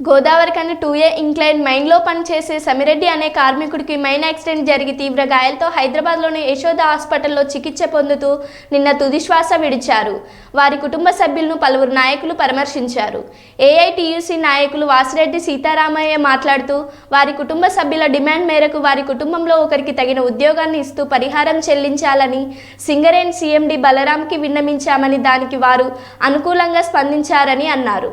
గోదావరి కన్నా టూ ఏ ఇంక్లైన్ మైన్లో పనిచేసే సమిరెడ్డి అనే కార్మికుడికి మైన్ యాక్సిడెంట్ జరిగి తీవ్ర గాయాలతో హైదరాబాద్లోని యశోద హాస్పిటల్లో చికిత్స పొందుతూ నిన్న తుదిశ్వాస విడిచారు. వారి కుటుంబ సభ్యులను పలువురు నాయకులు పరామర్శించారు. ఏఐటియుసి నాయకులు వాసిరెడ్డి సీతారామయ్య మాట్లాడుతూ వారి కుటుంబ సభ్యుల డిమాండ్ మేరకు వారి కుటుంబంలో ఒకరికి తగిన ఉద్యోగాన్ని ఇస్తూ పరిహారం చెల్లించాలని సింగరేణ్ సీఎండి బలరాంకి విన్నమించామని దానికి వారు అనుకూలంగా స్పందించారని అన్నారు.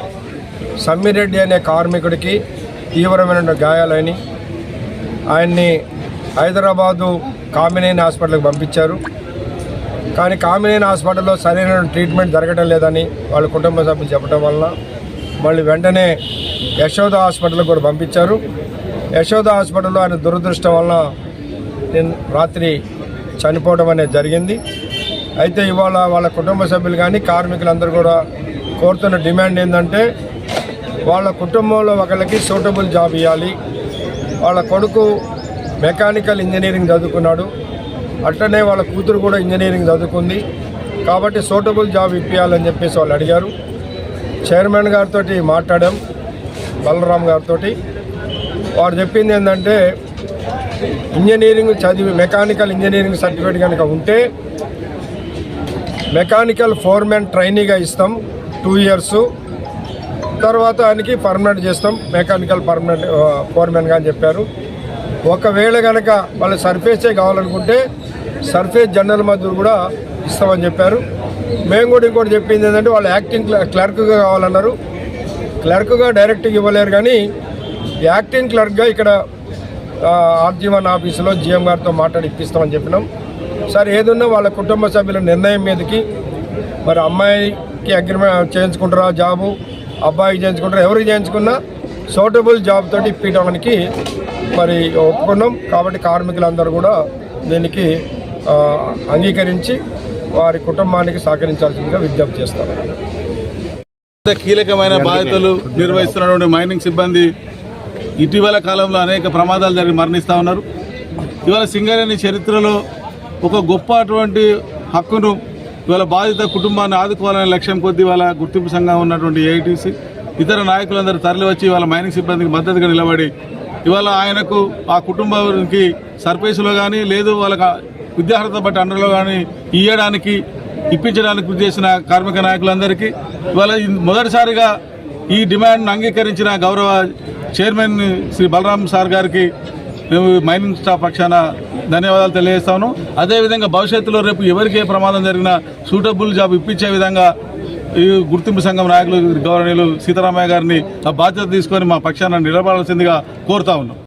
సమ్మిరెడ్డి అనే కార్మికుడికి తీవ్రమైన గాయాలని ఆయన్ని హైదరాబాదు కామినేని హాస్పిటల్కి పంపించారు. కానీ కామినేని హాస్పిటల్లో సరైన ట్రీట్మెంట్ జరగడం లేదని వాళ్ళ కుటుంబ సభ్యులు చెప్పడం వలన మళ్ళీ వెంటనే యశోద హాస్పిటల్కి కూడా పంపించారు. యశోద హాస్పిటల్లో ఆయన దురదృష్టం వలన నేను రాత్రి చనిపోవడం అనేది జరిగింది. అయితే ఇవాళ వాళ్ళ కుటుంబ సభ్యులు కానీ కార్మికులందరూ కూడా కోరుతున్న డిమాండ్ ఏంటంటే వాళ్ళ కుటుంబంలో ఒకళ్ళకి సూటబుల్ జాబ్ ఇవ్వాలి. వాళ్ళ కొడుకు మెకానికల్ ఇంజనీరింగ్ చదువుకున్నాడు. అట్లనే వాళ్ళ కూతురు కూడా ఇంజనీరింగ్ చదువుకుంది. కాబట్టి సూటబుల్ జాబ్ ఇప్పించాలని చెప్పేసి వాళ్ళు అడిగారు. చైర్మన్ గారితో మాట్లాడాం బలరాం గారితో వారు చెప్పింది ఏంటంటే ఇంజనీరింగ్ చదివి మెకానికల్ ఇంజనీరింగ్ సర్టిఫికేట్ కనుక ఉంటే మెకానికల్ ఫోర్మెన్ ట్రైనీగా ఇస్తాం టూ ఇయర్సు. తర్వాత ఆయనకి పర్మనెంట్ చేస్తాం. మెకానికల్ పర్మనెంట్ ఫోర్మెన్గా అని చెప్పారు. ఒకవేళ కనుక వాళ్ళు సర్ఫేసే కావాలనుకుంటే సర్ఫేస్ జనరల్ మధ్య కూడా ఇస్తామని చెప్పారు. మేము కూడా ఇంకోటి చెప్పింది ఏంటంటే వాళ్ళు యాక్టింగ్ క్లర్క్గా కావాలన్నారు. క్లర్క్గా డైరెక్ట్గా ఇవ్వలేరు కానీ యాక్టింగ్ క్లర్క్గా ఇక్కడ ఆర్జీవన్ ఆఫీసులో జిఎం గారితో మాట్లాడి ఇప్పిస్తామని చెప్పినాం. సార్ ఏదున్నా వాళ్ళ కుటుంబ సభ్యుల నిర్ణయం మీదకి మరి అమ్మాయికి అగ్రిమెంట్ చేయించుకుంటారా జాబు? అబ్బాయికి చేయించుకుంటారా ఎవరికి చేయించుకున్నా సూటబుల్ జాబ్ తోటి ఇప్పించడానికి మరి ఒప్పుకున్నాం. కాబట్టి కార్మికులందరూ కూడా దీనికి ఆ, అంగీకరించి వారి కుటుంబానికి సహకరించాల్సిందిగా విజ్ఞప్తి చేస్తారు కీలకమైన బాధ్యతలు నిర్వహిస్తున్నటువంటి మైనింగ్ సిబ్బంది ఇటీవల కాలంలో అనేక ప్రమాదాలు జరిగి మరణిస్తూ ఉన్నారు. ఇవాళ సింగరేణి చరిత్రలో ఒక గొప్ప అటువంటి హక్కును ఇవాళ బాధిత కుటుంబాన్ని ఆదుకోవాలనే లక్ష్యం కొద్దీ వాళ్ళ గుర్తింపు సంఘం ఉన్నటువంటి ఏఐటీసీ ఇతర నాయకులందరూ తరలివచ్చి వాళ్ళ మైనింగ్ సిబ్బందికి మద్దతుగా నిలబడి ఇవాళ ఆయనకు ఆ కుటుంబానికి సర్ఫేస్లో కానీ లేదు వాళ్ళకి విద్యార్హత బట్టి అండర్లో కానీ ఇయ్యడానికి ఇప్పించడానికి కృషి చేసిన కార్మిక నాయకులందరికీ ఇవాళ మొదటిసారిగా ఈ డిమాండ్ను అంగీకరించిన గౌరవ చైర్మన్ శ్రీ బలరాం సార్ గారికి మేము మైనింగ్ స్టాఫ్ పక్షాన ధన్యవాదాలు తెలియజేస్తాను. అదేవిధంగా భవిష్యత్తులో రేపు ఎవరికి ఏ ప్రమాదం జరిగినా సూటబుల్ జాబ్ ఇప్పించే విధంగా ఈ గుర్తింపు సంఘం నాయకులు గౌరవనీయులు సీతారామయ్య గారిని ఆ బాధ్యత తీసుకొని మా పక్షాన నిలబడాల్సిందిగా కోరుతా ఉన్నాం.